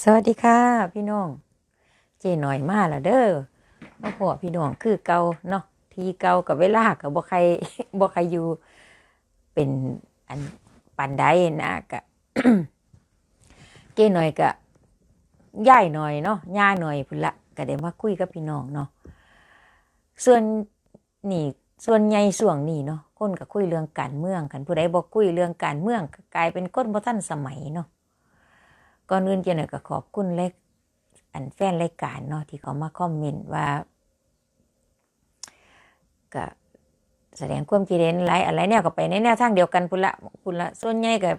สวัสดีค่ะ พี่น้อง เจหน่อยมาล้วเด้อมาพอพี่น้องคือเกาเนาะทีเกากับเวลากับบ่ใครบ่ใครอยู่เป็นอันปันใดนะกะเจหน่อยกะย่ายหน่อยเนาะย่าหน่อยพุ่นละก็ได้มาคุยกับพี่น้องเนาะส่วนนี่ส่วนใหญ่ส่วงนี้เนาะคนก็คุยเรื่องการเมืองกันผู้ใดบ่คุยเรื่องการเมืองก็กลายเป็นคนบ่ทันสมัยเนาะ ก่อนอื่นเจหน่อยก็ขอบคุณเล็กอันแฟนรายการเนาะที่เขามาคอมเมนต์ว่าก็แสดงความคิดเห็นหลายอะไรแนวก็ไปในแนวทางเดียวกันพุ่นละพุ่นละส่วนใหญ่ก็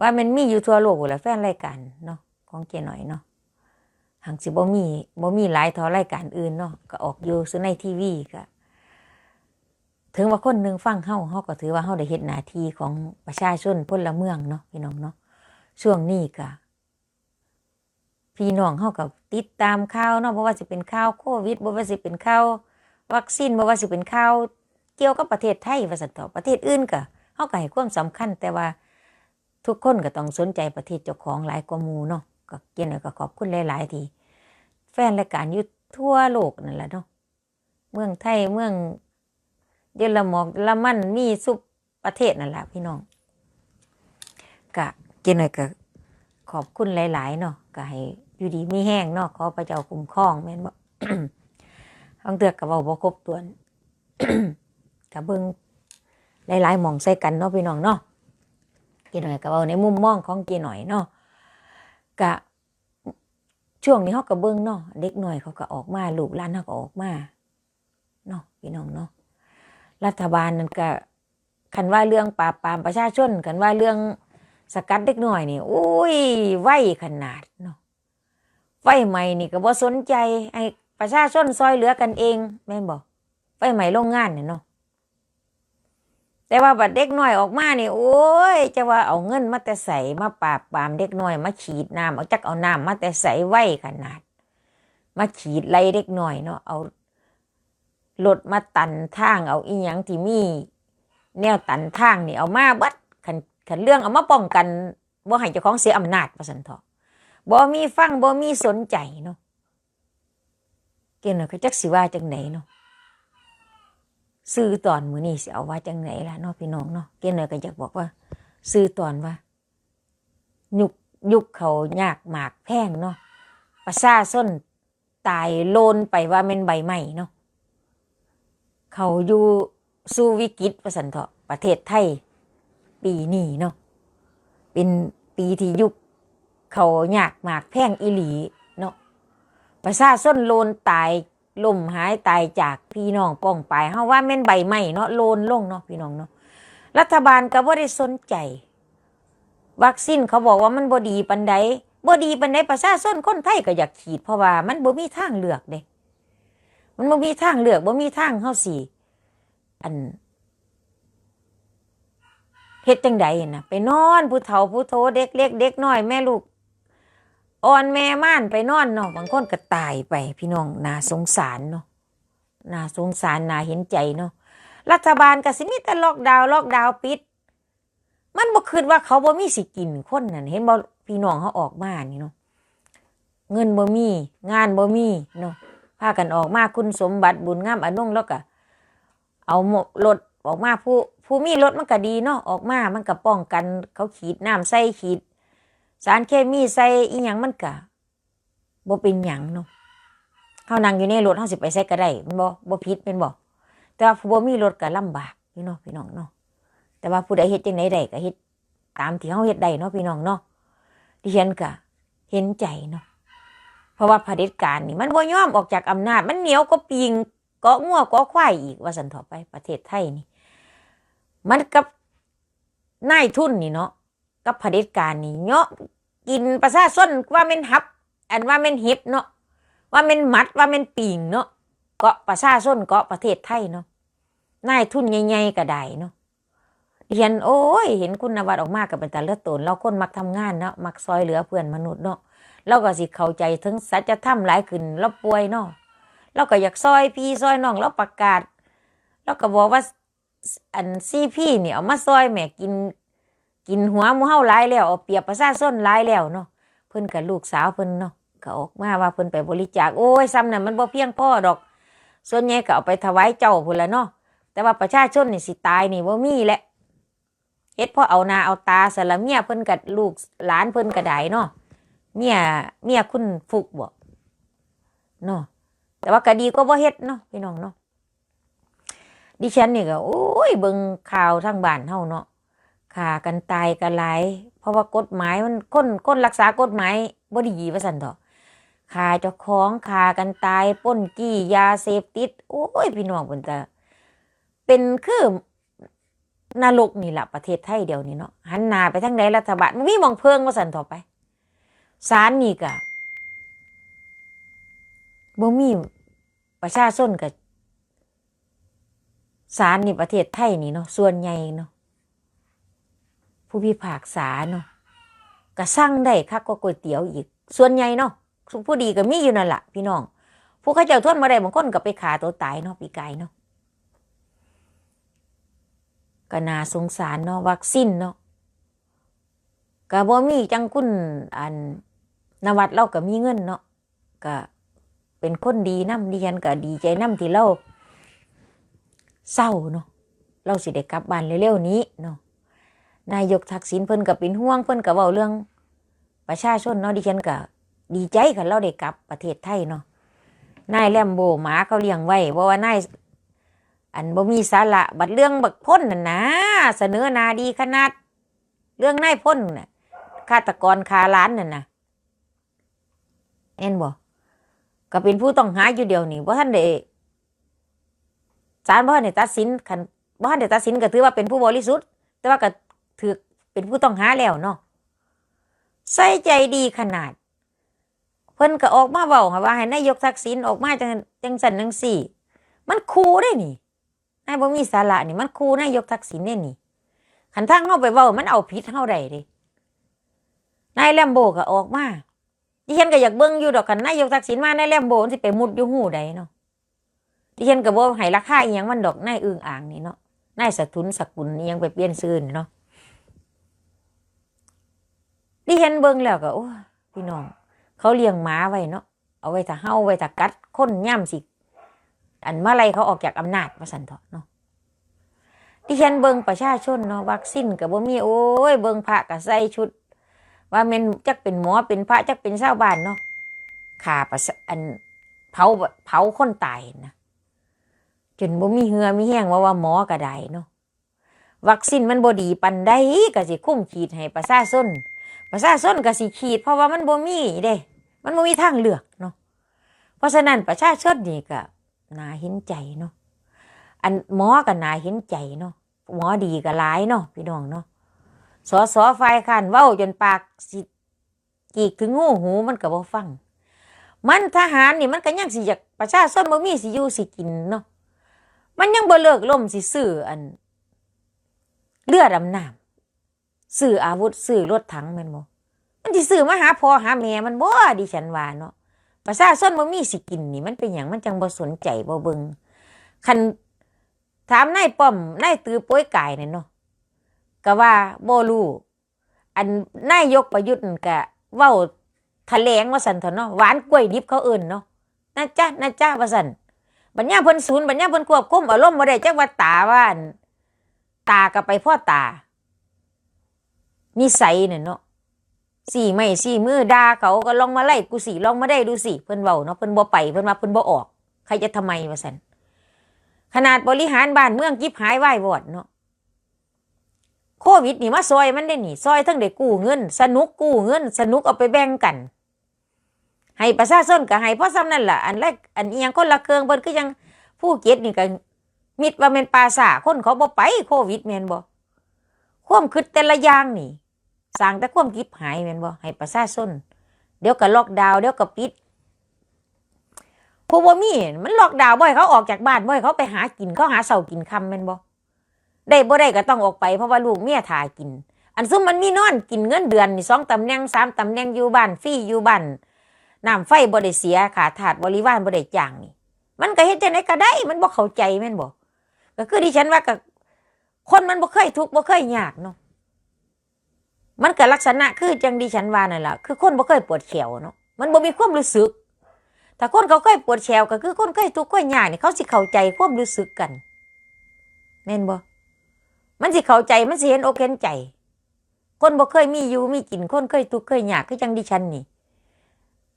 ว่ามันมีอยู่ทั่วโลกพุ่นละแฟนรายการเนาะของเจหน่อยเนาะหังสิบ่มีบ่มีหลายทอรายการอื่นเนาะก็ออกอยู่ซื้อในทีวีก็ถึงว่าคนหนึ่งฟังเฮาเฮาก็ถือว่าเฮาได้เฮ็ดหน้าที่ของประชาชนพลเมืองเนาะพี่น้องเนาะช่วงนี้ก็ พี่น้องเฮากับติดตามข่าวเนาะบ่ว่าสิเป็นข่าวโควิดบ่ว่าสิเป็นข่าววัคซีนบ่ว่าสิเป็นข่าวเกี่ยวกับประเทศไทยว่าซั่นต่อประเทศอื่นก็เฮาก็ให้ความสำคัญ แต่ว่าทุกคนก็ต้องสนใจประเทศเจ้าของหลายกว่าหมู่เนาะก็เกี่ยนก็ขอบคุณหลายๆที่แฟนรายการอยู่ทั่วโลกนั่นแหละเนาะเมืองไทยเมืองเยอรมอกเยอรมันมีสุปประเทศนั่นแหละพี่น้องก็เกี่ยนก็ขอบคุณหลาย ๆ เนาะ ก็ให้อยู่ดีมีแห้งเนาะขอพระเจ้าคุ้มครองแม่นบ่บางเตือกก็เว้าบ่ครบถ้วนก็เบิ่งหลายๆหมองใส่กันเนาะพี่น้องเนาะกี่หน่อยก็เว้าในมุมมองของกี่หน่อยเนาะก็ช่วงนี้เฮาก็เบิ่งเนาะเด็กหน่อยเขาก็ออกมาลูกหลานเฮาก็ออกมาเนาะพี่น้องเนาะรัฐบาลนั่นก็คันว่าเรื่องปราบปรามประชาชนคันว่าเรื่อง สกัดเด็กหน่อยนี่โอ้ยไวขนาดเนาะไฟใหม่นี่ก็บ่สนใจไอ้ประชาชนซอยเหลือกันเองแม่นบอกไฟใหม่โรงงานเนี่ยเนาะแต่ว่าบัดเด็กน้อยออกมานี่โอ้ยจะว่าเอาเงินมาแต่ใส่มาปราบปรามเด็กน้อยมาฉีดน้ำเอาจักเอาน้ำมาแต่ใส่ไวขนาด มาฉีดไล่เด็กน้อยเนาะเอารถมาตันทางเอาอีหยังที่มี แนวตันทางนี่เอามาบัดคัน ขันเรื่องเอามาป้องกันบ่ให้เจ้าของเสียอำนาจประสันเถาะบ่มีฟังบ่มีสนใจเนาะเกี่ยนก็จักสิว่าจังไหนเนาะซื้อตอนมือนี้สิเอาว่าจังไหนล่ะเนาะพี่น้องเนาะเกี่ยนก็อยากบอกว่า ซื้อตอนว่ายุคยุคเขายากหมากแพงเนาะประชาชนตายโลนไปว่าเป็นใบไม้เนาะเขาอยู่สู้วิกฤตประสันเถาะประเทศไทย ปีนี้เนาะเป็นปีที่ยุคเขายากหมากแพ่งอีหลีเนาะประชาชนโลนตายล่มหายตายจากพี่น้องป้องไปเฮาว่าแม่นใบไม้เนาะโลนลงเนาะพี่น้องเนาะรัฐบาลก็บ่ได้สนใจ วัคซีนเขาบอกว่ามันบ่ดีปานใดบ่ดีปานใดประชาชนคนไทยก็อยากฉีดเพราะว่ามันบ่มีทางเลือกเด้มันบ่มีทางเลือกบ่มีทางเฮาสิอัน เฮ็ดจังใดนะไปนอนผู้เฒ่าผู้โทเด็กเล็กเด็กน้อยแม่ลูกอ่อนแม่ม่านไปนอนเนาะบางคนก็ตายไป พี่น้องน่าสงสารเนาะน่าสงสารน่าเห็นใจเนาะรัฐบาลก็สิมีแต่ล็อกดาวล็อกดาวปิด มันบ่คิดว่าเขาบ่มีสิกินคนนั่นเห็นบ่พี่น้องเขาออกมานี่เนาะเงินบ่มี งานบ่มีเนาะพากันออกมาคุณสมบัติบุญงามอนงแล้วก็เอาหมดรถออกมาผู้ ผู้มีรถมันก็ดีเนาะออกมา มันก็ป้องกัน เขาขีดน้ำใส่ขีด สารเคมีใส่อีหยังมันก็บ่เป็นหยังเนาะเฮานั่งอยู่ในรถเฮาสิไปใส่ก็ได้มันบ่บ่ผิดเป็นบ่แต่ว่าผู้บ่มีรถก็ลำบากพี่น้องพี่น้องเนาะแต่ว่าผู้ใดเฮ็ดจังไดได้ก็เฮ็ดตามที่เฮาเฮ็ดได้เนาะพี่น้องเนาะดิฉันก็เห็นใจเนาะเพราะว่าเผด็จการนี่มันบ่ยอมออกจากอำนาจ มันเหนียวก็ปิงเกาะงัวเกาะควายอีกว่าสันถอไปประเทศไทยนี่ มันกับนายทุนนี่เนาะกับเผด็จการนี่เนาะกินประชาชนว่าเป็นหับ อันว่าเป็นเห็บเนาะว่าเป็นมัดว่าเป็นปิงเนาะเกาะประชาชนเกาะประเทศไทยเนาะนายทุนใหญ่ๆก็ได้เนาะเห็นโอ้ย เห็นคุณนวัดออกมากับเป็นตาเลือดตนเราคนมักทำงานเนาะมักซอยเหลือเพื่อนมนุษย์เนาะเราก็สิเข้าใจถึงสัจธรรมหลายขึ้นเราป่วยเนาะเราก็อยากซอยพี่ซอยน้องเราประกาศเราก็บอกว่า อันซีพี่เนี่ยเอามาซอยแหม่กิน กินหัวมูเฮาหลายแล้วเอาเปรียบประชาชนหลายแล้วเนาะเพิ่นกับลูกสาวเพิ่นเนาะก็ออกมาว่าเพิ่นไปบริจาคโอ้ยซ้ำนั่นมันบ่เพียงพอดอก ส่วนใหญ่ก็เอาไปถวายเจ้าพุ่นละเนาะแต่ว่าประชาชนนี่สิตายนี่บ่มีแหละเฮ็ดพราะเอาหนาเอาตาสละเมียเพิ่นกับลูกหลานเพิ่นก็ได้เนาะเมียเมียคุณฟุกบ่เนาะแต่ว่าก็ดีก็บ่เฮ็ดเนาะพี่น้องเนาะ ดิฉันนี่ก็โอ้ยเบิ่งข่าวทางบ้านเฮาเนาะฆ่ากันตายกันหลายเพราะว่ากฎหมายมันคนคนรักษากฎหมายบ่ดีว่าซั่นเถอะฆ่าเจ้าของฆ่ากันตายป้นจี้ยาเสพติด โอ้ย พี่น้องเพิ่นก็เป็นคือนรกนี่แหละประเทศไทยเดียวนี้เนาะหันหน้าไปทางใดรัฐบาลมันมีมองเพิงว่าซั่นเถอะไปศาลนี่ก็บ่มีประชาชนก็ ศาลนี่ประเทศไทยนี่เนาะส่วนใหญ่เนาะผู้พิพากษาเนาะก็สั่งได้คักก็ก๋วยเตี๋ยวอีก ส่วนใหญ่เนาะผู้ดีก็มีอยู่นั่นแหละพี่น้องผู้เขาเจ้าทนมาได้บางคนก็ไปขาตัวตายเนาะปีกายเนาะก็น่าสงสารเนาะวัคซีนเนาะก็บ่มีจังคุณอันนวัดเราก็มีเงินเนาะก็เป็นคนดีน้ำดิฉันก็ดีใจน้ำที่เรา เศร้าเนาะเราสิได้กลับบ้านเร็วๆนี้เนาะนายกทักษิณเพิ่นก็เป็นห่วงเพิ่นก็เว้าเรื่อง ประชาชนเนาะดิฉันก็ดีใจคันเราได้กลับประเทศไทยเนาะนายแลมโบหมาเขาเลี้ยงไว้เพราะว่านายอันบ่มีสาระบัดเรื่องบักพ้นน่ะนะเสนอนาดีขนาด เรื่องนายพ้นน่ะฆาตกรคาล้านน่ะนะเห็นบ่ก็เป็นผู้ต้องหาอยู่เดียวนี่บ่ทันได้ ศาลบ่ทันได้ตัดสินคันบ่ทันได้ตัดสินก็ถือว่าเป็นผู้บริสุทธิ์ แต่ว่าก็ถือเป็นผู้ต้องหาแล้วเนาะใส่ใจดีขนาด เพิ่นก็ออกมาเว้าว่าให้นายกทักษิณออกมาจังจังสันจังสี่ มันคูได้นี่นายบ่มีสาระนี่มันคูนายกทักษิณได้นี่ขันทางเฮาไปเว้ามันเอาผิดเฮาได้ด้นายแลมโบก็ออกมาดิฉันก็อยากเบิ่งอยู่ดอกคันนายกทักษิณมานายแลมโบมันสิไปมุดอยู่หูใดเนาะ ดิฉันก็บ่ให้ราคาอีหยังมันดอกนายอึ่งอ่างนี่เนาะนายสถุนสกุลอิหยังไปเปลี่ยนซื้อนี่เนาะดิเห็นเบิ่งแล้วก็โอ้พี่น้อง เขาเลี้ยงหมาไว้เนาะเอาไว้ถ้าเฮาไว้ถ้ากัดคนย่ำสิ อันเมื่อไรเขาออกจากอำนาจมาสันเถาะเนาะดิฉันเบิ่งประชาชนเนาะวัคซีนกับบ่มีโอ้ยเบิ่งพระกับใส่ชุด ว่าแมันจักเป็นหมอเป็นพระจักเป็นชาวบ้านเนาะขาประอันเผาเผาคนตายนะ จนบ่มีเหือมีแห้งว่าว่าหมอก็ได้เนาะวัคซีนมันบ่ดีปันใดก็สิคุ้มขีดให้ประชาชนประชาชนก็สิขีด เพราะว่ามันบ่มีเด้มันบ่มีทางเลือกเนาะเพราะฉะนั้นประชาชนนี่ก็น่าเห็นใจเนาะอันหมอก็น่าเห็นใจเนาะหมอดีก็หลายเนาะพี่น้องเนาะสอสอฝ่ายค้านเว้าจนปากสิกีกถึงงูหูมันก็บ่ฟัง มันทหารนี่มันก็ยังสิอยากประชาชนบ่มีสิอยู่สิกินเนาะ มันยังบ่เลิกล่มสิซื้ออัน เลือดำน้ำซื้ออาวุธซื้อรถถังแมันบ่มันสิซื้อมาหาพ่อหาแม่มันบ่ดิฉันว่าเนาะประชาชนบ่มีสิกินนี่มันเป็นหยังมันจังบ่สนใจบ่เบิงคันถามนายป้อมนายตือโป้ยกายนี่นเนาะก็ว่าบ่รู้อันนายกประยุทธ์ก็เว้าแถลงว่าซั่นเถอะเนาะหวานกล้วยดิบเขาเอิ้นเนาะนะจ๊ะนะจ๊ะว่าซั่น บัญญาเพิ่นศูนย์บัญญาเพิ่นควบคุมอารมณ์บ่ได้จักว่าตาว่านตากับไปพ่อตา นิสัยเนี่ยเนาะสี่ไม่สี่มือด่าเขาก็ลองมาไล่กูสิลองมาได้ดูสิเพิ่นเว้าเนาะเพิ่นบ่ไปเพิ่นว่าเพิ่นบ่ออก ใครจะทำไมว่าซั่นขนาดบริหารบ้านเมืองกิบหายวายวอดเนาะโควิดนี่มาซอยมันได้นี่ซอยทั้งได้กู้เงิน สนุกกู้เงิน สนุกเอาไปแบ่งกัน ให้ประชาชนก็ให้เพราะซ้ำนั่นแหละอันแรกอันอียังคนละเครื่องเพิ่นคือยังผู้เก็ตนี่ก็มิดว่าแม่นปลาสาคนเขาบ่ไปโควิดแม่นบ่ความคิดแต่ละอย่างนี่สร้างแต่ความกิบหายแม่นบ่ให้ประชาชนเดี๋ยวก็ล็อกดาวน์เดี๋ยวก็ปิดผู้บ่มีมันล็อกดาวน์บ่ให้เขาออกจากบ้านบ่ให้เขาไปหากินเขาหาเสากินค่ำแม่นบ่ได้บ่ได้ก็ต้องออกไปเพราะว่าลูกเมียถ่ายกิน อันซุมมันมีนอนกินเงินเดือนนี่สองตำแหน่งสามตำแหน่งอยู่บ้านฟรีอยู่บ้าน น้ำไฟบ่ได้เสียขาถาดบริวารบ่ได้จางนี่มันก็เฮ็ดจังไดก็ได้ มันบ่เข้าใจแม่นบ่ก็คือดิฉันว่าก็คนมันบ่เคยทุกข์บ่เคยยากเนาะมันก็ลักษณะคือจังดิฉันว่านั่นแหละคือคนบ่เคยปวดแขวเนาะมันบ่มีความรู้สึกถ้าคนเขาเคยปวดแขวก็คือคนเคยทุกข์เคยยากนี่เขาสิเข้าใจความรู้สึกกันแม่นบ่มันสิเข้าใจมันสิเห็นอกเห็นใจ คนบ่เคยมีอยู่มีกินคนเคยทุกข์เคยยากคือจังดิฉันนี่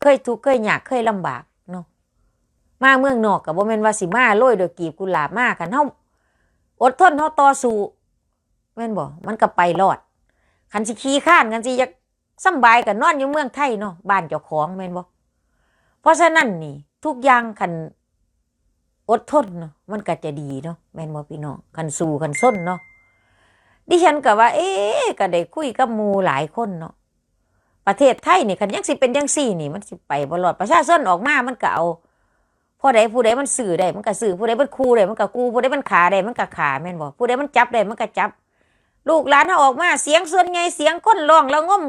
เคยทุกข์เคยยากเคยลำบากเนาะมาเมืองนอกก็บ่แม่นว่าสิมาโรยโดยกีบกุหลาบมากันเฮาอดทนเฮาต่อสู้แม่นบ่มันก็ไปรอดคันสิขี้ข้านกันสิอยากสบายกันนอนอยู่เมืองไทยเนาะบ้านเจ้าของแม่นบ่เพราะฉะนั้นนี่ทุกอย่างคันอดทนเนาะมันก็จะดีเนาะแม่นบ่พี่น้องคันสู้คันส้นเนาะดิฉันก็ว่า เอ๊ะก็ได้คุยกับหมู่หลายคนเนาะ ประเทศไทยนี่คันยังสิเป็นจังซี่นี่ มันสิไปบ่รอดประชาชนออกมามันก็เอาพอใดผู้ใดมันสื่อได้มันก็สื่อผู้ใดมันคูได้มันก็คูผู้ใดมันขาได้มันก็ขาแม่นบ่ผู้ใดมันจับได้มันก็จับ ลูกหลานเขาออกมาเสียงส่วนไงเสียงคนร้องแล้วงม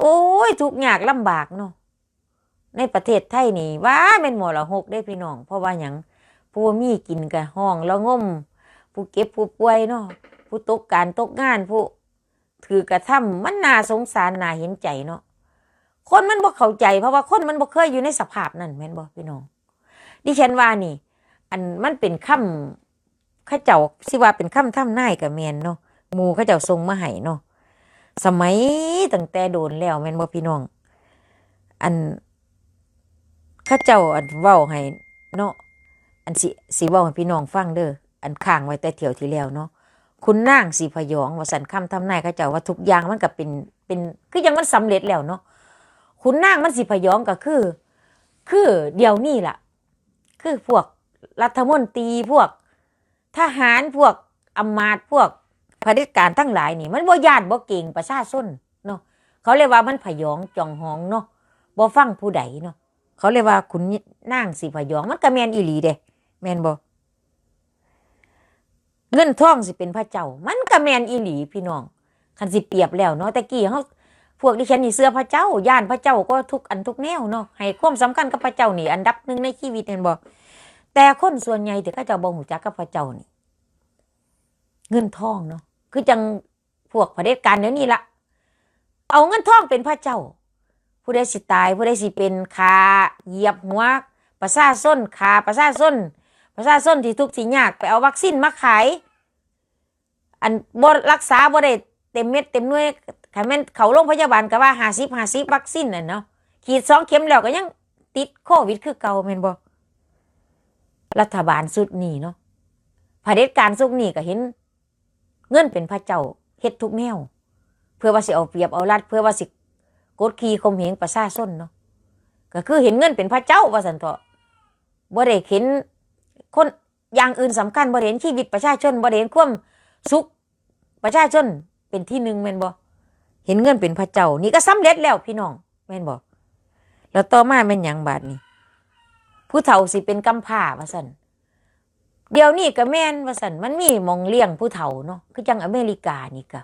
โอ้ยทุกยากลำบากเนาะในประเทศไทยนี่ว่าเป็นหมอละหกได้พี่น้อง เพราะว่าหยังผู้มีกินกับห้องแล้วงมผู้เก็บผู้ป่วยเนาะผู้ตกการตกงานผู้ ถือกระทำมันน่าสงสารน่าเห็นใจเนาะคนมันบ่เข้าใจเพราะว่าคนมันบ่เคยอยู่ในสภาพนั้นแม่นบ่พี่น้อง ดิฉันว่านี่ อันมันเป็นคำเข้าเจ้าสิว่าเป็นคำทำนายกับแมนเนาะหมูเข้าเจ้าทรงมาให้เนาะสมัยตั้งแต่โดนแล้วแม่นบ่พี่น้อง อันข้าเจ้าอันเว้าให้เนาะอันสิสิเว้าให้พี่น้องฟังเด้ออันข้างไว้แต่เที่ยวที่แล้วเนาะ คุณนางสีพยองว่าสันคำทำนายเข้าเจ้าว่าทุกอย่างมันก็เป็นเป็นคือยังมันสำเร็จแล้วเนาะคุณนางมันสีพยองก็คือ คือเดี๋ยวนี้ล่ะ คือพวกรัฐมนตรีพวกทหารพวกอมาตย์พวกเผด็จการทั้งหลายนี่ มันบ่ญาติบ่เก่งประชาชนเนาะเขาเรียกว่ามันพยองจองหองเนาะบ่ฟังผู้ใดเนาะเขาเรียกว่าขุนนางสิพยองมันก็แมนอีหลีเด้แมนบ่ เงินทองสิเป็นพระเจ้า มันก็แมนอีหลีพี่น้องคันสิเปรียบแล้วเนาะแต่กี้เฮาพวกดิฉันนี่เสื้อพระเจ้าย่านพระเจ้าก็ทุกอันทุกแนวเนาะให้ความสำคัญกับพระเจ้านี่ อันดับหนึ่งในชีวิตเห็นบ่แต่คนส่วนใหญ่ที่เขาจ้าบ่งหูจักกับพระเจ้านี่ เงินทองเนาะคือจังพวกเผด็จการเดี๋ยวนี้ละเอาเงินทองเป็นพระเจ้า ผู้ใดสิตายผู้ใดสิเป็นคาเหยียบหัวประชาชนคาประชาชน ประชาชนที่ทุกข์ที่ยากไปเอาวัคซีนมาขาย อันบ่รักษาบ่ได้เต็มเม็ดเต็มหน่วยถ้าแม่นเขาโรงพยาบาลก็ว่า50 50วัคซีนน่ะเนาะขีดสองเข็มแล้วก็ยังติดโควิดคือเก่าแม่นบ่รัฐบาลสุดนี้เนาะเผด็จการสุดนี้ก็เห็น เงินเป็นพระเจ้าเฮ็ดทุกแนว เพื่อว่าสิเอาเปรียบเอารัดเพื่อว่าสิกดขี่ข่มเหงประชาชนเนาะก็คือเห็นเงินเป็นพระเจ้าว่าสันเถาะบ่ได้เห็น คนอย่างอื่นสำคัญบ่ได้เห็นชีวิตประชาชนบ่ได้เห็นความสุขประชาชนเป็นที่หนึ่งแม่นบ่เห็นเงินเป็นพระเจ้า นี่ก็สำเร็จแล้วพี่น้องแม่นบ่แล้วต่อมาแม่นยังบาดนี้ผู้เฒ่าสิเป็นกำพร้าว่าสันเดี๋ยวนี้ก็แม่นว่าสันมันมีมองเลี้ยงผู้เฒ่าเนาะคือจังอเมริกานี่ก็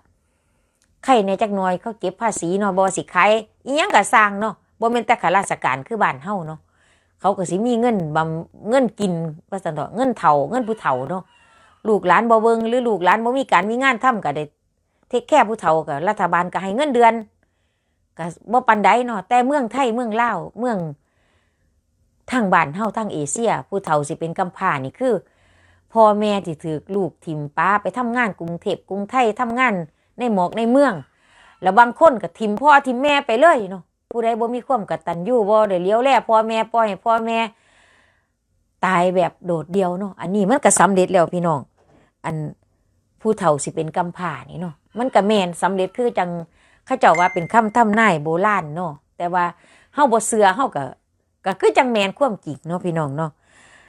ใครในจักหน่อยเขาเก็บภาษีเนาะบ่สิขายอีหยังก็สร้างเนาะบ่แม่นแต่ข้าราชการคือบ้านเฮาเนาะ เขาก็สิมีเงินบำเงินกินว่าซั่นเถาะเงินเฒ่าเงินผู้เฒ่าเนาะลูกหลานบ่เบิงหรือลูกหลานบ่มีการมีงานทำก็ได้เทคแค่ผู้เฒ่าก็รัฐบาลก็ให้เงินเดือนก็บ่ปานใดเนาะแต่เมืองไทยเมืองลาวเมืองทางบ้านเฮาทางเอเชีย ผู้เฒ่าสิเป็นกำพร้านี่คือพ่อแม่ที่ถือลูกทิมป้าไปทำงานกรุงเทพกรุงไทยทำงานในหมอกในเมือง แล้วบางคนก็ทิมพ่อทิมแม่ไปเลยเนาะ ผู้ใดบ่มีความกตัญญูบ่ได้เลี้ยวแลพ่อแม่ปล่อยให้พ่อแม่ ตายแบบโดดเดียวเนาะอันนี้มันก็สำเร็จแล้วพี่น้อง อันผู้เฒ่าสิเป็นกำพร้านี่เนาะมันก็แม่นสำเร็จคือจังเขาเจ้าว่าเป็นคำทำนายโบราณเนาะแต่ว่าเฮาบ่เชื่อเฮาก็ก็คือจังแมนความจริงเนาะพี่น้องเนาะ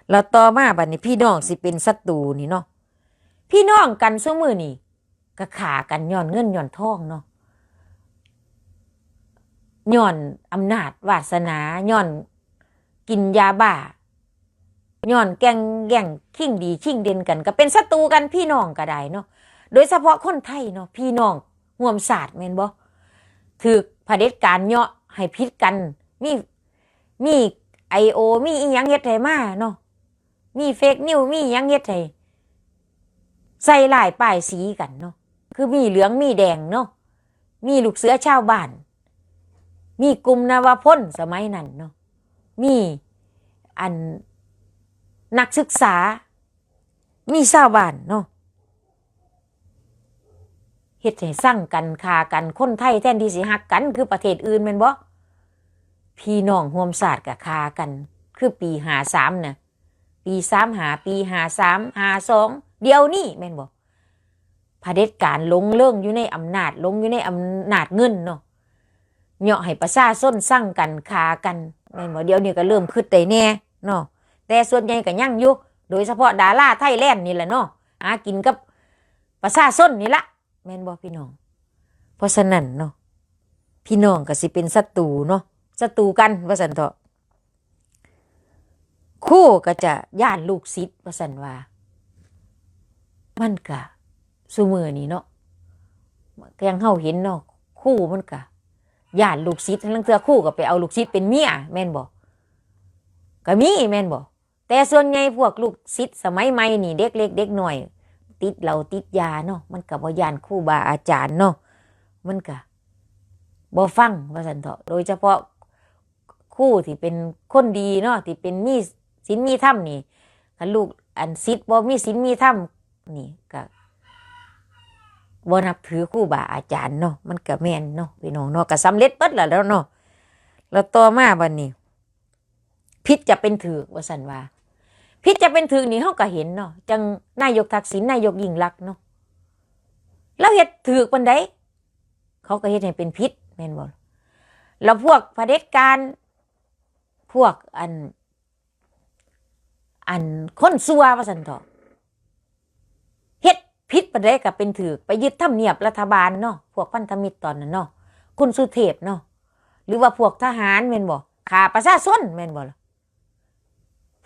แล้วต่อมาบัดนี้พี่น้องสิเป็นศัตรูนี่เนาะพี่น้องกันซุมือนี่ก็ขากันย้อนเงินย้อนทองเนาะ ย้อนอำนาจวาสนาย้อนกินยาบ้าย้อนแกงแย่งชิงดีชิงเด่นกัน ก็เป็นศัตรูกันพี่น้องก็ได้เนาะโดยเฉพาะคนไทยเนาะพี่น้องห่วมศาสตร์แม่นบ่ถือเผด็จการเนาะให้พิษกัน มีมีไอโอมีอีหยังเฮ็ดให้มาเนาะมีเฟกนิวมีอีหยังเฮ็ดให้ใส่ลายป้ายสีกันเนาะคือมีเหลืองมีแดงเนาะมีลูกเสือชาวบ้าน มีกลุ่มนวพลสมัยนั้นเนาะมีอันนักศึกษา มีชาวบ้านเนาะเฮ็ดให้สร้างกันคากันคนไทยแทนที่สิฮักกันคือประเทศอื่นแม่นบ่พี่น้องร่วมศาสตร์กับคากัน คือปีหาสามน่ะปีสามหาปีหาสามหาสองเดียวนี่แม่นบ่เผด็จการลงเรื่องอยู่ในอำนาจลงอยู่ในอำนาจเงินเนาะ เหาะให้ประชาชนสร้างกันคากันแม่นบ่เดี๋ยวนี้ก็เริ่มขึ้นได้แน่เนาะแต่ส่วนใหญ่ก็ยังอยู่โดยเฉพาะดาราไทยแลนด์นี่แหละเนาะหากินกับประชาชนนี่ละแม่นบ่พี่น้อง เพราะฉะนั้นเนาะพี่น้องก็สิเป็นศัตรูเนาะศัตรูกันว่าสันเถาะคู่ก็จะย่านลูกศิษย์ว่าสันว่า มันกะสุมือนี่เนาะก็ยังเฮาเห็นเนาะคู่มันกะ ย่านลูกศิษย์ทั้งเทือคู่ก็ไปเอาลูกศิษย์เป็นเมียแม่นบ่ก็มีแม่นบ่แต่ส่วนใหญ่พวกลูกศิษย์สมัยใหม่นี่เด็กเล็กเด็กหน่อย ติดเหล้าติดยาเนาะมันก็บ่ย่านครูบาอาจารย์เนาะมันก็บ่ฟังว่าซั่นเถาะโดยเฉพาะครูที่เป็นคนดีเนาะที่เป็นมีศีลมีธรรมนี่คันลูกอันศิษย์บ่มีศีลมีธรรมนี่ก็ บ่นับถือครูบาอาจารย์เนาะมันก็แม่นเนาะพี่น้องเนาะก็สำเร็จเบิดแล้วแล้วเนาะแล้วต่อมาบัดนี้พิษจะเป็นถือว่าซั่นว่าพิษจะเป็นถึงนี่เขาก็เห็นเนาะจังนายกทักษิณนายกยิ่งรักษณ์เนาะแล้วเฮ็ดถือปันไดเขาก็เฮ็ดให้เป็นพิษแม่นบ่แล้วพวกเผด็จการพวกอัน อันคนซัวว่าซั่นเถอะ พิษปันไดก็เป็นถือไปยึดทำเนียบรัฐบาลเนาะพวกพันธมิตรตอนนั้นเนาะคุณสุเทพเนาะหรือว่าพวกทหารแม่นบ่ข่าประชาชนแม่นบ่ล่ะ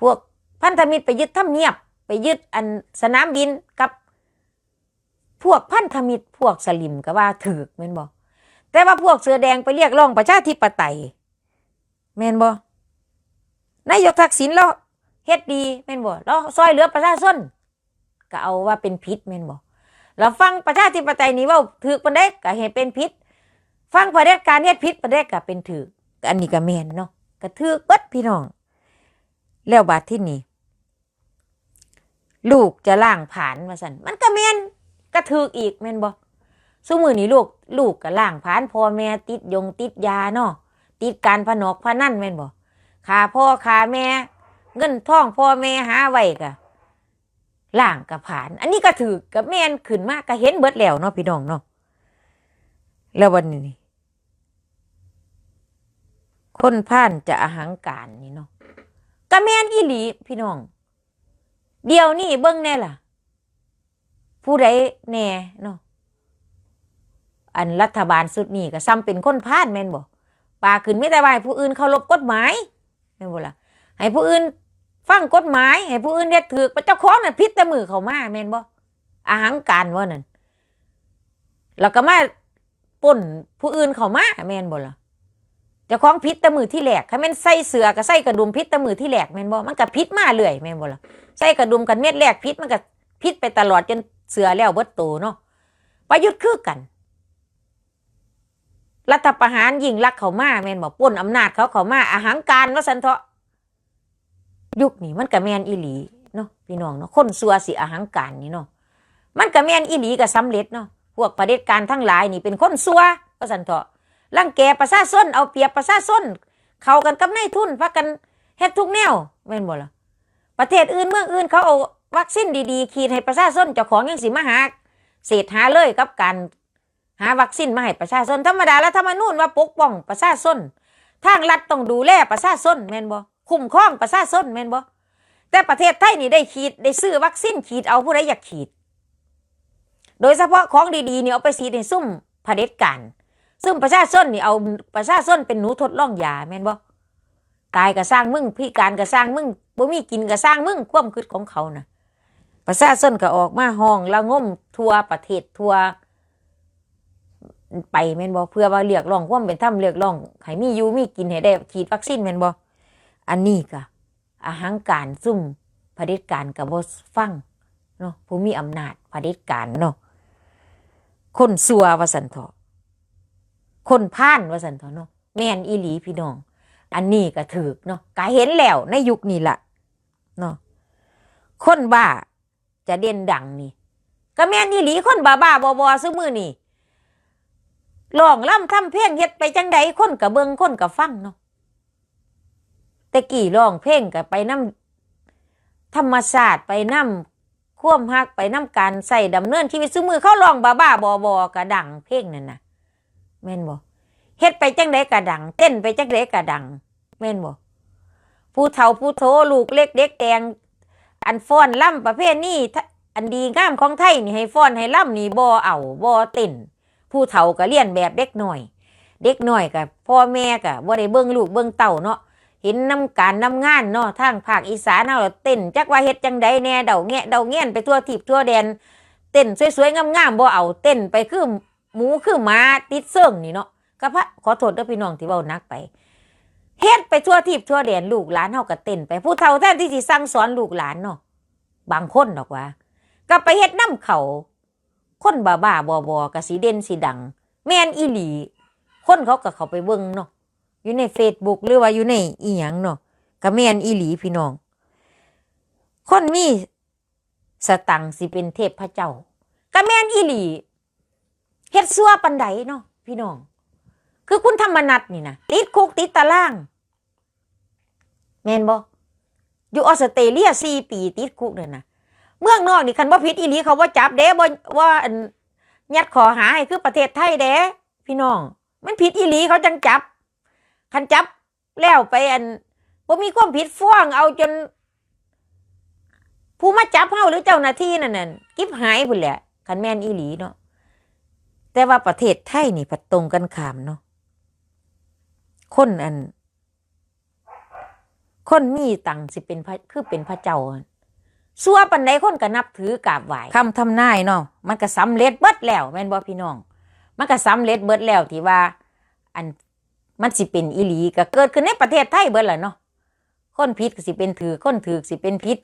พวกพันธมิตรไปยึดทำเนียบ ไปยึดอันสนามบินกับ พวกพันธมิตรพวกสลิมก็ว่าถือแม่นบ่แต่ว่าพวกเสือแดงไปเรียกร้องประชาธิปไตยแม่นบ่นายกทักษิณแล้วเฮ็ดดีแม่นบ่แล้วซอยเหลือประชาชนก็เอาว่าเป็นพิษแม่นบ่ แล้วฟังประชาธิปไตยนี่เว่าถือปานใดก็เฮ็ดเป็นพิษ ฟังประเด็จการเฮ็ดพิษปานใดก็เป็นถืออันนี้ก็แม่นเนาะก็ถือเบิดพี่น้อง แล้วบาดที่นี่ลูกจะล่างผ่านมาสันมันก็แมนกระถืออีกแมนบ่สู้มือนี้ลูกลูกก็ล่างผ่านพ่อแม่ติดยงติดยาเนาะติดการพนอกพนันแมนบ่ขาพ่อขาแม่ เงินทองพ่อแม่หาไว้กะ ล่างกับผ่าน อันนี้ก็ถือกับแมนขึ้นมากก็เห็นเบิดแล้วเนาะพี่น้องเนาะแล้ววันนี้คนพ่านจะอหังการนี่เนาะกะแมนอีหลีพี่น้อง เดี๋ยวนี้เบิ่งแน่ล่ะ ผู้ใดแน่เนาะอันรัฐบาลสุดนี้ก็ซ้ำเป็นคนพาดแม่นบ่ปาขึ้นไม่ได้ว่าให้ผู้อื่นเคารพกฎหมายแม่นบ่ล่ะให้ผู้อื่น ฟังกฎหมายให้ผู้อื่นเฮ็ดถูกเจ้าของน่ะผิดแต่มือเขามาแม่นบ่อาหังการว่านั่นแล้วก็มาป่นผู้อื่นเขามาแม่นบ่ล่ะเจ้าของพิษแต่มือที่แหลกถ้าแม่นใส่เสือก็ใส่กระดุมพิษแต่มือที่แหลกแม่นบ่มันก็พิษมาเรื่อยแม่นบ่ล่ะใส่กระดุมกันเม็ดแรกพิษมันก็พิษไปตลอดจนเสือแล้วเบิดโตเนาะประยุทธ์คือกัน รัฐประหารยิงรักเขามาแม่นบ่ป้นอำนาจเขาเขามาอาหังการว่าสันเถาะ ยุคนี้มันก็แมนอีหลีเนาะพี่น้องเนาะคนซัวสิอาหังการนี่เนาะมันก็แมนอีหลีก็สำเร็จเนาะพวกประเด็จการทั้งหลายนี่เป็นคนซัวว่าสันเถาะรังแกประชาชนเอาเปรียบประชาชนเข้ากันกับนายทุนพักกันเฮ็ดทุกแนวแม่นบ่ล่ะประเทศอื่นเมืองอื่นเขาเอาวัคซีนดีๆขีดให้ประชาชนเจ้าของยังสิมาหาเศษหาเลยกับการหาวัคซีนมาให้ประชาชนธรรมดาแล้วธรรมนูญว่าปกป้องประชาชนทางรัฐต้องดูแลประชาชนแม่นบ่ คุ้มครองประชาชนแม่นบ่แต่ประเทศไทยนี่ได้ขีดได้ซื้อวัคซีนขีดเอาผู้ใดอยากขีด โดยเฉพาะของดีๆนี่เอาไปฉีดให้ซุ่มเผด็จการซึ่งประชาชนนี่เอาประชาชนเป็นหนูทดลองยาแม่นบ่ตายก็สร้างมึงพิการก็สร้างมึงบ่มีกินก็สร้างมึงความคิดของเขานะประชาชนก็ออกมาห้องละงมทั่วประเทศทั่วไปแม่นบ่เพื่อว่าเรียกร้องความเป็นธรรมเรียกร้องให้มีอยู่มีกินให้ได้ฉีดวัคซีนแม่นบ่ อันนี้ก็อาหังการซุ่มเผด็จการกับบ่ฟังเนาะผู้มีอำนาจเผด็จการเนาะคนซัววสันเถาะคนพ่านวสันเถอะเนาะแม่นอีหลีพี่น้อง อันนี้ก็ถือเนาะก็เห็นแล้วในยุคนี้ละเนาะคนบ้าจะเด่นดังนี่ก็แม่นอีหลีคนบ้าบ้าบอบอซื้อมือนี่ร้องล่ำทำเพลงเฮ็ดไปจังใดคนกับเบิงคนกับฟังเนาะ แต่กี่ร้องเพลงกับไปน้ำธรรมศาสตร์ไปน้ำควมฮักไปน้ำการใส่ดำเนินชีวิตซื้อมือเขาร้องบ้าบ้าบอบอกระดังเพลงนั่นนะแม่นบ่เฮ็ดไปจังใดกระดัง เต้นไปจังใดกระดัง แม่นบ่ผู้เฒ่าผู้โทลูกเล็กเด็กแดงอันฟ้อนล่ำประเภทนี้อันดีงามของไทยนี่ให้ฟ้อนให้ล่ำนี่บ่เอาบ่เต้นผู้เฒ่าก็เลียนแบบเด็กหน่อย เด็กหน่อยกับพ่อแม่ก็บ่ได้เบิ่งลูกเบิ่งเต้าเนาะ เห็นน้ำการน้ำงานเนาะทางภาคอีสานเฮาแล้วเต้นจักว่าเฮ็ดจังใดแน่เดาแงะเดาแง่นไปทั่วทิพทั่วแดน เต้นสวยๆงามๆบ่เอาเต้นไปคือหมูคือหมาติดเสื่องนี่เนาะก็พระขอโทษด้อพี่น้องที่เว้านักไปเฮ็ดไปทั่วทิพทั่วแดนลูกหลานเฮาก็เต้นไปผู้เฒ่าแทนที่สิสั่งสอนลูกหลานเนาะบางคนดอกว่าก็ไปเฮ็ดน้ำเขาคนบ้าบ้าๆบอบอกะสีเด่นสีดัง แม่นอีหลี คนเขาก็เขาไปเบิ่งเนาะ อยู่ใน Facebook หรือว่าอยู่ในอีหยังเนาะก็แม่นอีหลีพี่น้อง คนมีสตังค์สิเป็นเทพพระเจ้าก็แม่นอีหลีเฮ็ดซัวปันใดเนาะพี่น้อง คือคุณธรรมนัทนี่นะติดคุกติดตาราง แม่นบ่อยู่ออสเตรเลียสี่ปีติดคุกเลยนะเมืองนอกนี่คันว่าผิดอีหลีเขาว่าจับเด้บ่ว่าอันยัดขอหาให้คือประเทศไทยเด้พี่น้อง มันผิดอีหลีเขาจังจับ คันจับแล้วไปอันบ่มีความผิดฟ้องเอาจน ผู้มาจับเฮาหรือเจ้าหน้าที่นั่นน่ะกิบหายพุ่นแหละคันแม่นอีหลีเนาะแต่ว่าประเทศไทยนี่พัดตรงกันข้ามเนาะคนอัน คนมีตังสิเป็นพระคือเป็นพระเจ้าสัวปันใดคนก็นับถือกราบไหว้คำทำนายเนาะมันก็สำเร็จเบิดแล้ว แม่นบ่พี่น้อง มันก็สำเร็จเบิดแล้วที่ว่า อัน มันสิเป็นอีหลีก็เกิดขึ้นในประเทศไทยเบิดแหละเนาะคนผิดก็สิเป็นถือคนถือสิเป็นผิด